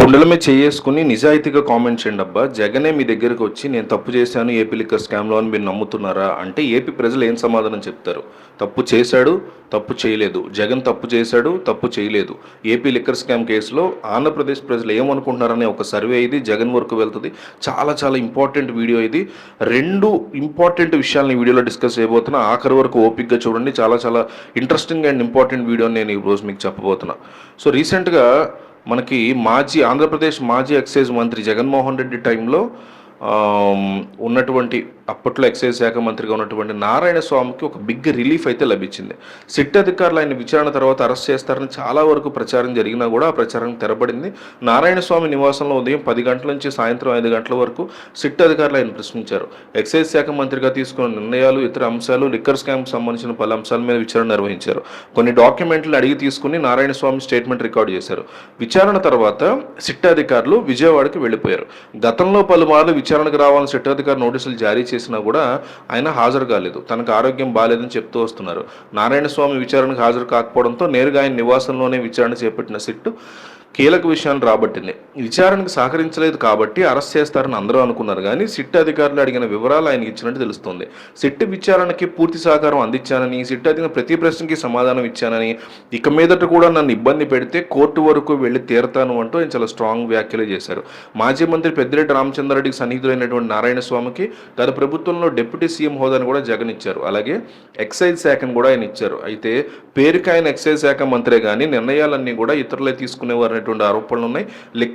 గుండెల మీద చేసుకుని నిజాయితీగా కామెంట్ చేయండి అబ్బా. జగనే మీ దగ్గరకు వచ్చి నేను తప్పు చేశాను ఏపీ లిక్కర్ స్కామ్లో అని మీరు నమ్ముతున్నారా? అంటే ఏపీ ప్రజలు ఏం సమాధానం చెప్తారు? తప్పు చేశాడు తప్పు చేయలేదు. జగన్ తప్పు చేశాడు తప్పు చేయలేదు. ఏపీ లిక్కర్ స్కామ్ కేసులో ఆంధ్రప్రదేశ్ ప్రజలు ఏమనుకుంటున్నారనే ఒక సర్వే ఇది జగన్ వరకు వెళ్తుంది. చాలా చాలా ఇంపార్టెంట్ వీడియో ఇది. రెండు ఇంపార్టెంట్ విషయాలను ఈ వీడియోలో డిస్కస్ చేయబోతున్నా. ఆఖరి వరకు ఓపిక్గా చూడండి. చాలా చాలా ఇంట్రెస్టింగ్ అండ్ ఇంపార్టెంట్ వీడియో నేను ఈరోజు రోజు మీకు చెప్పబోతున్నా. సో రీసెంట్గా మనకి మాజీ ఆంధ్రప్రదేశ్ మాజీ ఎక్సైజ్ మంత్రి జగన్మోహన్ రెడ్డి టైంలో ఉన్నటువంటి అప్పట్లో ఎక్సైజ్ శాఖ మంత్రిగా ఉన్నటువంటి నారాయణ స్వామికి ఒక బిగ్ రిలీఫ్ అయితే లభించింది. సిట్ అధికారులు ఆయన విచారణ తర్వాత అరెస్ట్ చేస్తారని చాలా వరకు ప్రచారం జరిగినా కూడా ఆ ప్రచారం తెరబడింది. నారాయణ స్వామి నివాసంలో ఉదయం పది గంటల నుంచి సాయంత్రం ఐదు గంటల వరకు సిట్ అధికారులు ఆయన ప్రశ్నించారు. ఎక్సైజ్ శాఖ మంత్రిగా తీసుకున్న నిర్ణయాలు ఇతర అంశాలు లిక్కర్ స్కామ్కి సంబంధించిన పలు అంశాల మీద విచారణ నిర్వహించారు. కొన్ని డాక్యుమెంట్లు అడిగి తీసుకుని నారాయణ స్వామి స్టేట్మెంట్ రికార్డు చేశారు. విచారణ తర్వాత సిట్ అధికారులు విజయవాడకి వెళ్ళిపోయారు. గతంలో పలుమార్లు విచారణకు రావాలని సిట్ అధికారి నోటీసులు జారీ చేసినా కూడా ఆయన హాజరు కాలేదు. తనకు ఆరోగ్యం బాగాలేదని చెప్తూ వస్తున్నారు. నారాయణ స్వామి విచారణకు హాజరు కాకపోవడంతో నేరుగా ఆయన నివాసంలోనే విచారణ చేపట్టిన సిట్టు కీలక విషయాన్ని రాబట్టింది. విచారణకు సహకరించలేదు కాబట్టి అరెస్ట్ చేస్తారని అందరూ అనుకున్నారు. కానీ సిట్ అధికారులు అడిగిన వివరాలు ఆయనకి ఇచ్చినట్టు తెలుస్తుంది. సిట్ విచారణకి పూర్తి సహకారం అందించానని సిట్ అడిగిన ప్రతి ప్రశ్నకి సమాధానం ఇచ్చానని ఇక మీదట కూడా నన్ను ఇబ్బంది పెడితే కోర్టు వరకు వెళ్ళి తీరతాను అంటూ ఆయన చాలా స్ట్రాంగ్ వ్యాఖ్యలు చేశారు. మాజీ మంత్రి పెద్దిరెడ్డి రామచంద్రారెడ్డికి సన్నిహితులైనటువంటి నారాయణ స్వామికి గత ప్రభుత్వంలో డిప్యూటీ సీఎం హోదాను కూడా జగన్ ఇచ్చారు. అలాగే ఎక్సైజ్ శాఖను కూడా ఆయన ఇచ్చారు. అయితే పేరుకి ఆయన ఎక్సైజ్ శాఖ మంత్రే కానీ నిర్ణయాలన్నీ కూడా ఇతరులే తీసుకునేవారు అనేటువంటి ఆరోపణలు ఉన్నాయి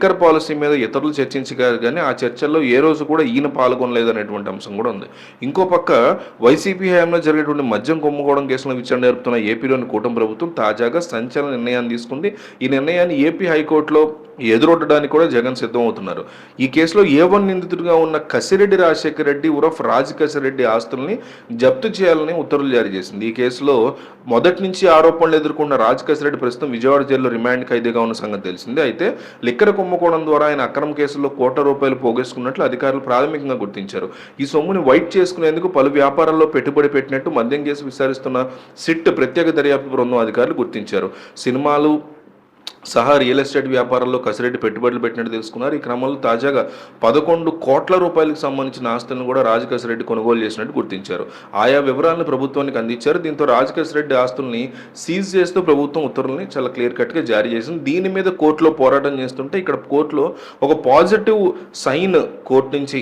లిక్కర్ పాలసీ మీద ఇతరులు చర్చించగారు కానీ ఆ చర్చల్లో ఏ రోజు కూడా ఈయన పాల్గొనలేదు అనేటువంటి అంశం కూడా ఉంది. ఇంకో పక్క వైసీపీ హయాంలో జరిగేటువంటి మద్యం కుంభకోణం కేసులో విచారణ జరుపుతున్న ఏపీలోని కూటమి ప్రభుత్వం తాజాగా సంచలన నిర్ణయాన్ని తీసుకుంది. ఈ నిర్ణయాన్ని ఏపీ హైకోర్టులో ఎదురొట్టడానికి కూడా జగన్ సిద్ధమవుతున్నారు. ఈ కేసులో ఏ వన్ నిందితుడిగా ఉన్న కసిరెడ్డి రాజశేఖర రెడ్డి ఉరఫ్ రాజ్ కసిరెడ్డి ఆస్తుల్ని జప్తు చేయాలని ఉత్తర్వులు జారీ చేసింది. ఈ కేసులో మొదటి నుంచి ఆరోపణలు ఎదుర్కొన్న రాజ్ కసిరెడ్డి ప్రస్తుతం విజయవాడ జైల్లో రిమాండ్ ఖైదీగా ఉన్న సంగతి తెలిసిందే. అయితే లిక్కర కుంభకోణం ద్వారా ఆయన అక్రమ కేసుల్లో కోట్ల రూపాయలు పోగేసుకున్నట్లు అధికారులు ప్రాథమికంగా గుర్తించారు. ఈ సొమ్ముని వైట్ చేసుకునేందుకు పలు వ్యాపారాల్లో పెట్టుబడి పెట్టినట్టు మద్యం కేసు విచారిస్తున్న సిట్ ప్రత్యేక దర్యాప్తు బృందం అధికారులు గుర్తించారు. సినిమాలు సహా రియల్ ఎస్టేట్ వ్యాపారాల్లో కసిరెడ్డి పెట్టుబడులు పెట్టినట్టు తెలుసుకున్నారు. ఈ క్రమంలో తాజాగా పదకొండు కోట్ల రూపాయలకు సంబంధించిన ఆస్తులను కూడా రాజ్ కొనుగోలు చేసినట్టు గుర్తించారు. ఆయా వివరాలను ప్రభుత్వానికి అందించారు. దీంతో రాజ్ ఆస్తుల్ని సీజ్ చేస్తూ ప్రభుత్వం ఉత్తర్వుల్ని చాలా క్లియర్ కట్గా జారీ చేసింది. దీని మీద కోర్టులో పోరాటం చేస్తుంటే ఇక్కడ కోర్టులో ఒక పాజిటివ్ సైన్ కోర్టు నుంచి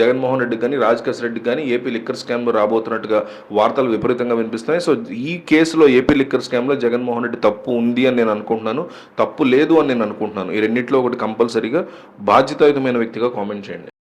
జగన్మోహన్ రెడ్డి కానీ రాజ్ కానీ ఏపీ లిక్కర్ స్కామ్లో రాబోతున్నట్టుగా వార్తలు విపరీతంగా వినిపిస్తున్నాయి. సో ఈ కేసులో ఏపీ లిక్కర్ స్కామ్లో జగన్మోహన్ రెడ్డి తప్పు ఉంది అని నేను అనుకుంటున్నాను. తప్పు లేదు అని నేను అనుకుంటున్నాను. ఈ రెండింటిలో ఒకటి కంపల్సరీగా బాధ్యతాయుతమైన వ్యక్తిగా కామెంట్ చేయండి.